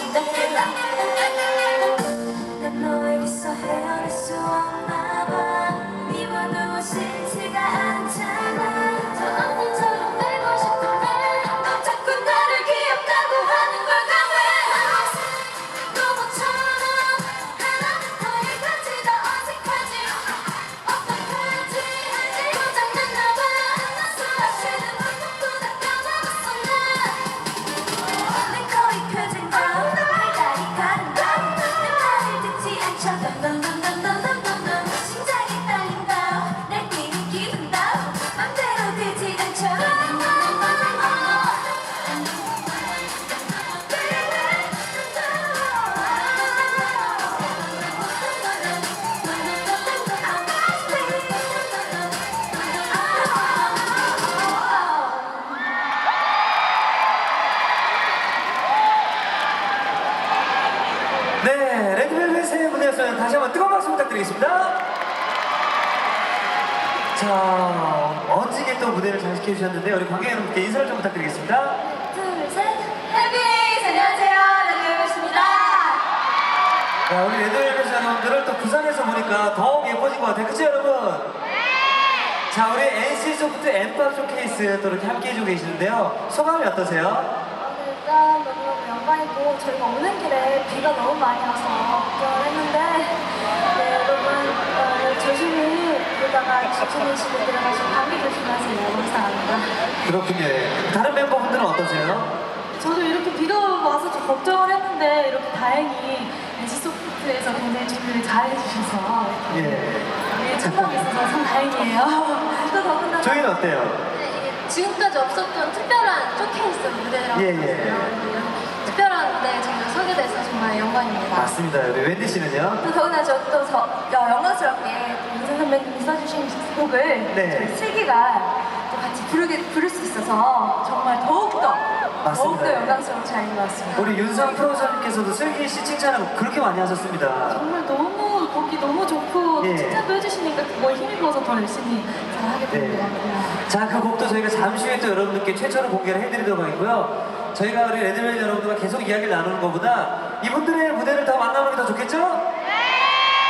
못해 다시 한번 뜨거운 박수 부탁드리겠습니다. 자, 멋지게 또 무대를 잘 지켜주셨는데 우리 관객 여러분께 인사를 좀 부탁드리겠습니다. 둘 셋 해피데이즈 안녕하세요 레드벨벳입니다 자, 우리 레드벨벳 여러분들을 또 부산에서 보니까 더욱 예뻐진 것 같아요. 그쵸 여러분? 자, 우리 NC 소프트 엠팝 쇼케이스 또 이렇게 함께 해주고 계시는데요. 소감이 어떠세요? 일단 너무 너무 영광이고 저희가 오는 길에 비가 너무 많이 와서 걱정을 했는데 네, 여러분 어, 조심히 보다가 조심히 집에 들어가시고 감기 조심하세요 감사합니다 그렇군요. 다른 멤버분들은 어떠세요? 저도 이렇게 비가 와서 좀 걱정을 했는데 이렇게 다행히 NC소프트에서 굉장히 준비를 잘 해주셔서 예. 네, 참석이 있어서 참 다행이에요. 또 더군다나 저희는 어때요? 지금까지 없었던 특별한 쇼케이스 무대라고 예, 예. 특별한 무대에 저희가 서게 영광입니다 맞습니다. 우리 웬디 씨는요? 또 더군다나 저또 영광스럽게 민선 선배님이 써주신 곡을 네. 저희 슬기가 또 같이 부르게 부를 수 있어서 정말 더욱더 맞습니다. 더욱더 영광스러운 자리인 것 같습니다. 우리 윤상 프로사님께서도 슬기 씨 칭찬을 그렇게 많이 하셨습니다. 정말 너무 보기 너무 좋고 예. 칭찬도 해주시니까 그거에 힘입어서 더 열심히 잘하게 것 같아요. 자, 그 곡도 저희가 잠시 후에 또 여러분들께 최초로 공개를 해드리도록 하겠고요. 저희가 우리 레드벨 여러분들과 계속 이야기를 나누는 것보다 이분들의 무대를 더 만나보는 게더 좋겠죠?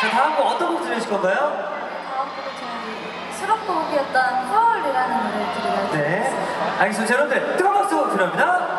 자, 다음 곡 어떤 곡 들려주실 건가요? 다음 곡은 저희 수록곡이었던 파울이라는 노래를 드리려고 네. 알겠습니다. 자, 여러분들, 뜨거운 박수 필요합니다.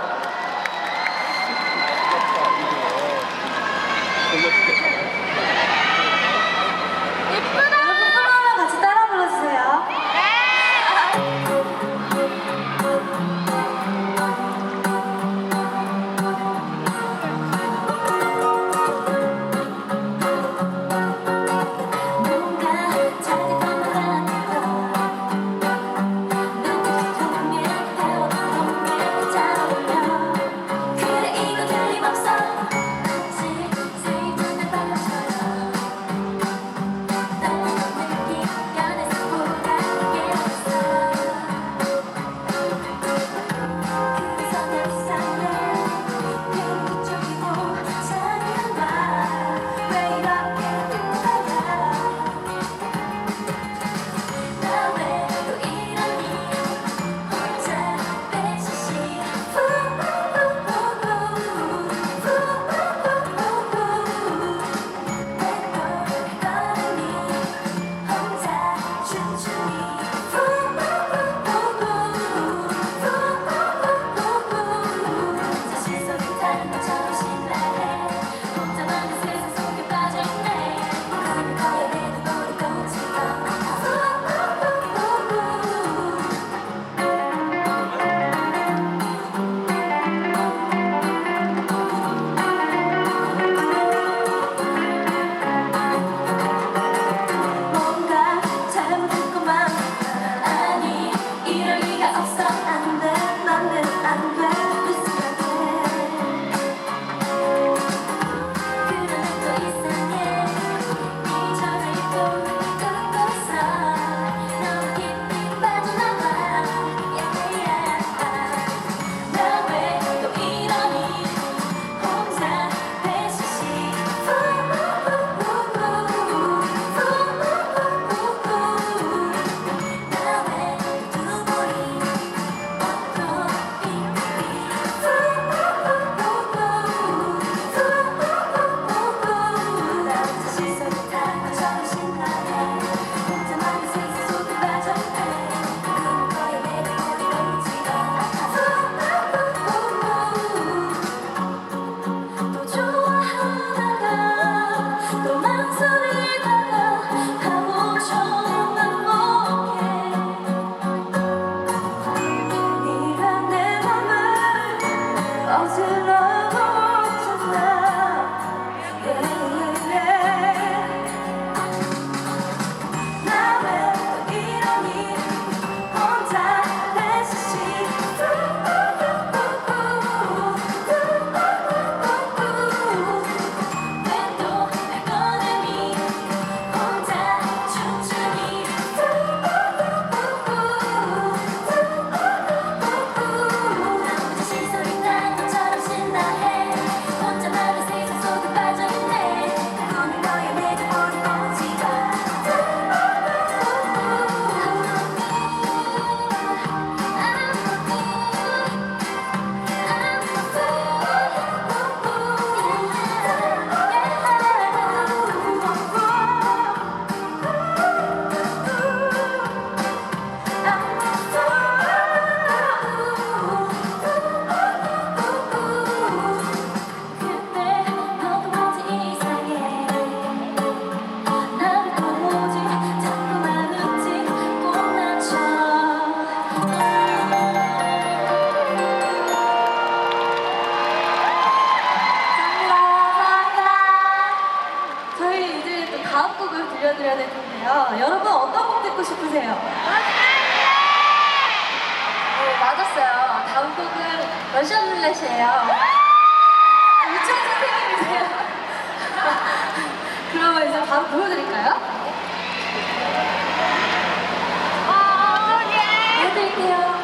한번 보여드릴까요? 아, 예. 보여드릴게요.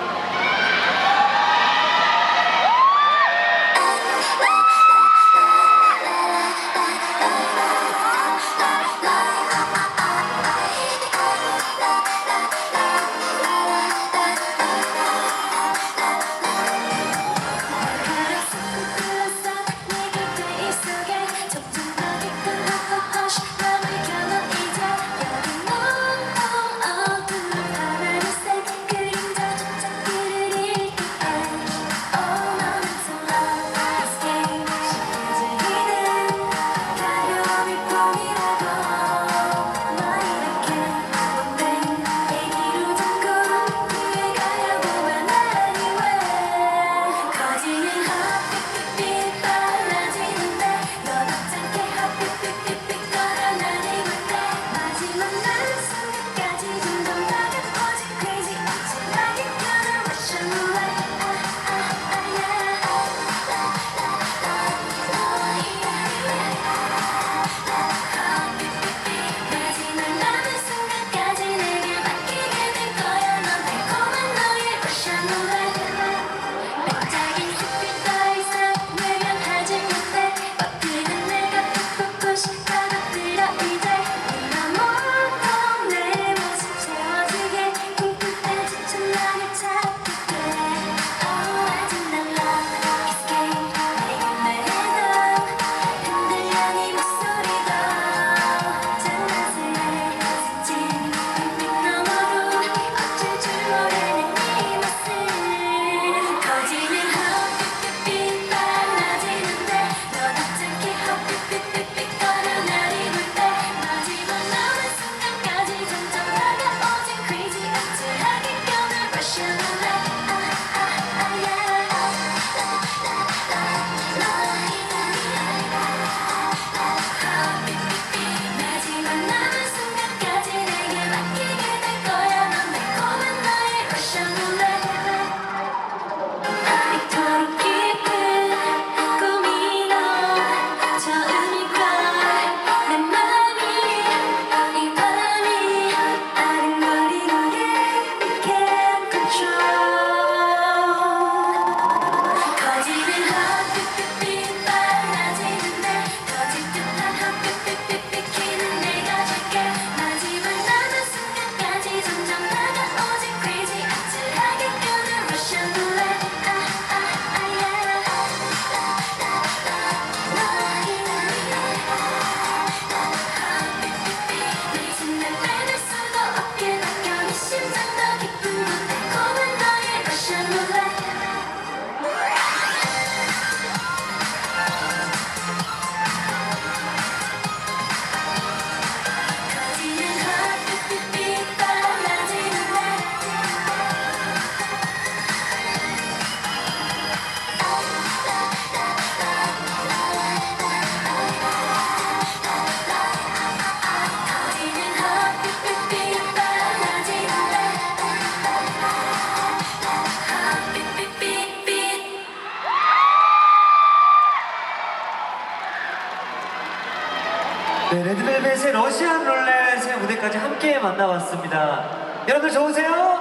무대까지 함께 만나봤습니다. 여러분들 좋으세요?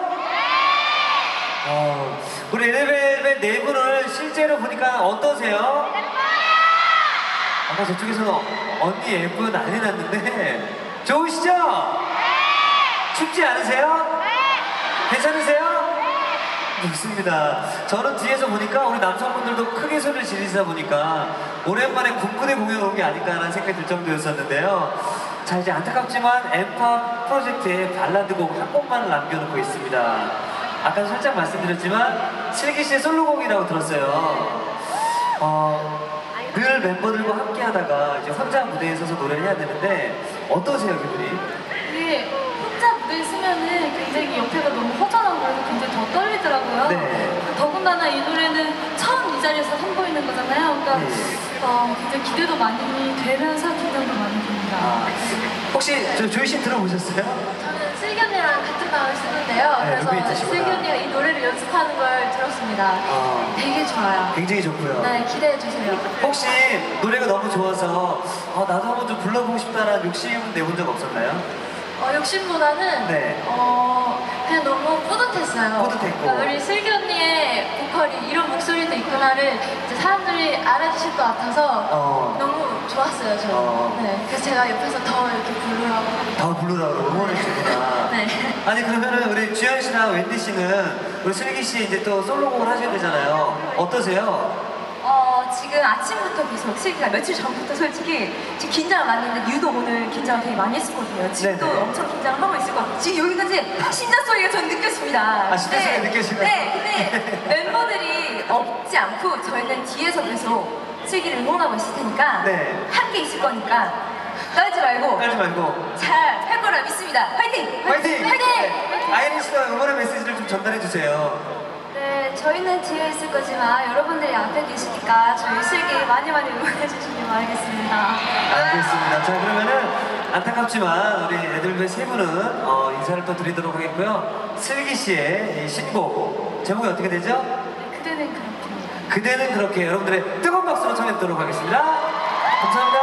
어, 우리 레드벨벳 네 분을 실제로 보니까 어떠세요? 아까 저쪽에서는 언니 예쁜 난리 났는데 좋으시죠? 춥지 않으세요? 괜찮으세요? 좋습니다. 저는 뒤에서 보니까 우리 남성분들도 크게 소리를 지르시다 보니까 오랜만에 군부대 공연 온 게 아닐까라는 생각이 들 정도였었는데요. 자 이제 안타깝지만 엠파 프로젝트의 발라드 곡 한 곡만 남겨놓고 있습니다. 아까 살짝 말씀드렸지만 슬기 씨의 솔로곡이라고 들었어요. 어, 늘 멤버들과 함께 하다가 이제 혼자 무대에 서서 노래를 해야 되는데 어떠세요 기분이? 이게 혼자 무대 쓰면은 굉장히 옆에가 너무 허전한 거라서 굉장히 더 떨리더라고요. 네. 더군다나 이 노래는 처음 이 자리에서 선보이는 거잖아요. 그러니까 네. 어, 굉장히 기대도 많이 되면서 긴장도 많이. 아, 혹시 저 조이 씨 들어보셨어요? 저는 슬기 언니랑 같은 방을 쓰는데요. 네, 그래서. 슬기 언니가 이 노래를 연습하는 걸 들었습니다. 아. 되게 좋아요. 굉장히 좋고요. 네, 기대해 주세요. 혹시 노래가 너무 좋아서 어, 나도 한번 좀 불러보고 싶다는 욕심은 내본 적 없었나요? 어, 욕심보다는 네. 어, 그냥 너무 뿌듯했어요. 뿌듯했고. 그러니까 우리 슬기 언니의 보컬이 이런 목소리도 있구나를 이제 사람들이 알아주실 것 같아서 어. 너무 좋았어요, 저는. 어. 네, 그래서 제가 옆에서 더 이렇게 부르라고. 더 부르라고 응원해 주구나. 네. 아니 그러면은 우리 주현 씨랑 웬디 씨는 우리 슬기 씨 이제 또 솔로곡을 하셔야 되잖아요. 어떠세요? 어, 지금 아침부터 계속 슬기가 며칠 전부터 솔직히 지금 긴장을 많이 했는데 유독 오늘 긴장을 되게 많이 했었거든요. 지금도 네네. 엄청 긴장을 하고 있을 것 같아요. 지금 여기까지 심장 소리가 전 느껴집니다. 아, 심장 소리가 네. 느껴지나요? 네, 근데 멤버들이 없지 않고 저희는 뒤에서 계속 슬기를 응원하고 있을 테니까 네. 함께 있을 거니까 떨지 말고 떨지 말고 잘 할 거라 믿습니다. 화이팅! 화이팅! 화이팅! 네. 씨가 응원의 메시지를 좀 전달해 주세요. 네, 저희는 뒤에 있을 거지만 여러분들이 앞에 계시니까 저희 슬기 많이 많이 응원해 주시기 바라겠습니다. 알겠습니다. 자 그러면은 안타깝지만 우리 애들배 세 분은 어, 인사를 또 드리도록 하겠고요. 슬기 씨의 이 신곡 제목이 어떻게 되죠? 그대는 그렇습니다. 그대는 그렇게 여러분들의 뜨거운 박수로 청해 듣도록 하겠습니다. 감사합니다.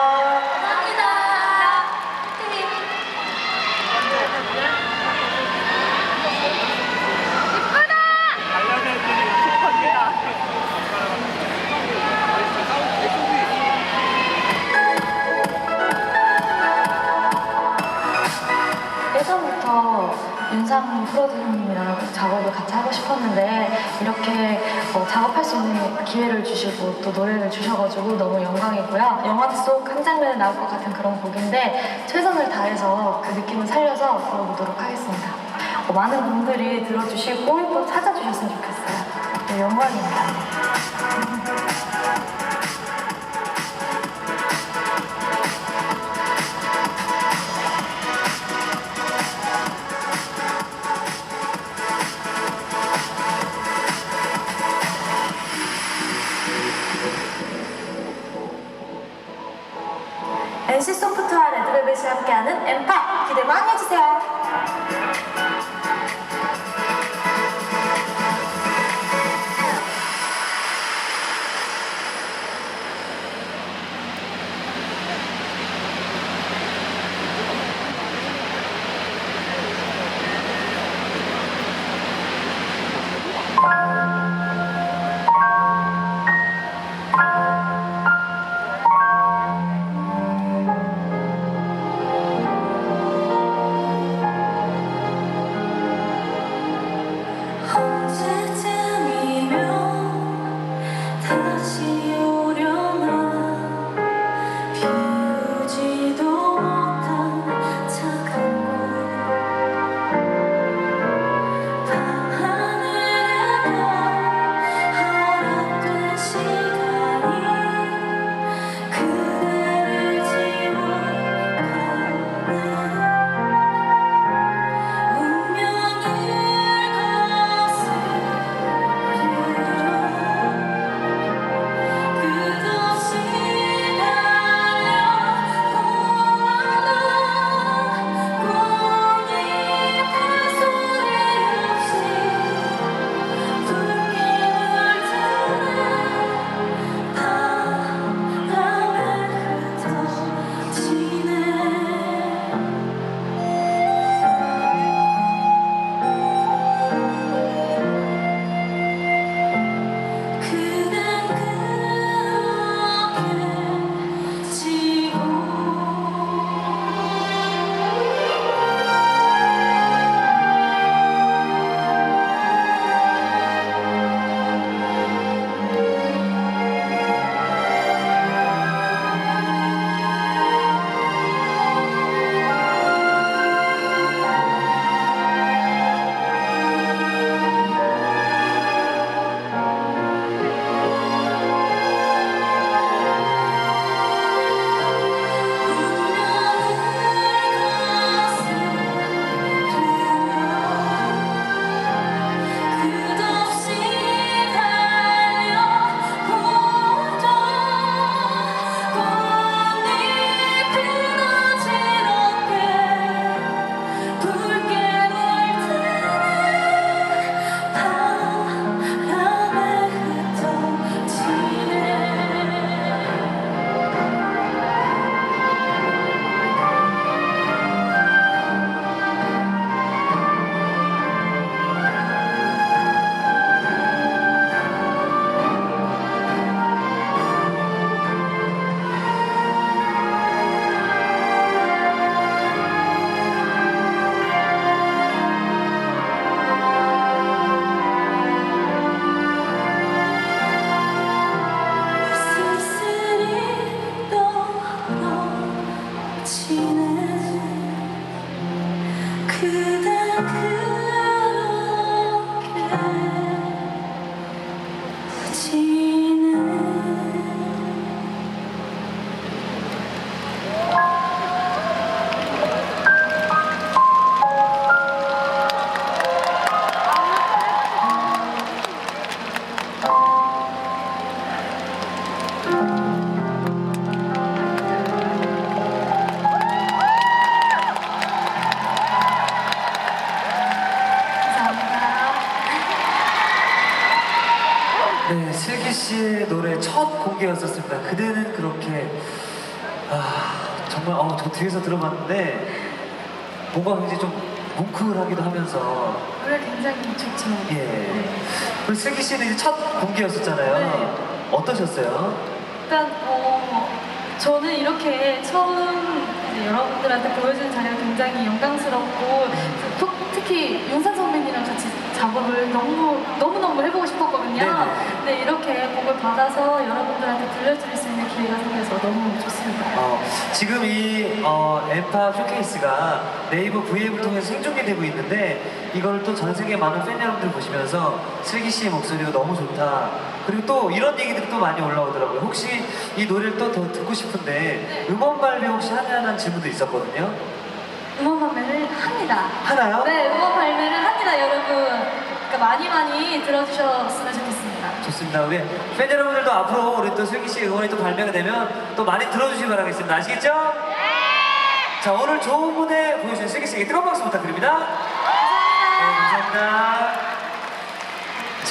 윤상 프로듀서님이랑 작업을 같이 하고 싶었는데 이렇게 어, 작업할 수 있는 기회를 주시고 또 노래를 주셔가지고 너무 영광이고요. 영화 속 한 장면에 나올 것 같은 그런 곡인데 최선을 다해서 그 느낌을 살려서 불러보도록 하겠습니다. 어, 많은 분들이 들어주시고 또 찾아주셨으면 좋겠어요. 네, 영광입니다. 첫 공개였었습니다. 그대는 그렇게 아 정말 어, 저 뒤에서 들어봤는데 뭔가 굉장히 좀 뭉클하기도 하면서 노래 굉장히 좋죠. 예 네. 우리 슬기 씨는 이제 첫 공개였었잖아요. 네. 어떠셨어요? 일단 어, 저는 이렇게 처음 이제 여러분들한테 보여주는 자리가 굉장히 영광스럽고 또 특히 용산 선배님이랑 같이 작업을 너무 너무 너무 해보고 싶었거든요. 네네. 근데 이렇게 곡을 받아서 여러분들한테 들려드릴 수 있는 기회가 생겨서 너무 좋습니다. 어, 지금 이 어, 엠파 쇼케이스가 네이버 V앱을 통해서 생중계 되고 있는데 이걸 또 전 세계 많은 팬 여러분들 보시면서 슬기 씨의 목소리가 너무 좋다. 그리고 또 이런 얘기들이 또 많이 올라오더라고요. 혹시 이 노래를 또 더 듣고 싶은데 음원 발매 혹시 하냐는 질문도 있었거든요. 음원 발매를 합니다. 하나요? 네, 음원 발매를 합니다, 여러분. 그러니까 많이 많이 들어주셨으면 좋겠습니다. 좋습니다. 우리 팬 여러분들도 앞으로 우리 또 슬기 씨 음원이 또 발매가 되면 또 많이 들어주시기 바라겠습니다. 아시겠죠? 네! 자, 오늘 좋은 무대 보여주신 슬기 씨에게 뜨거운 박수 부탁드립니다. 감사합니다. 네, 감사합니다.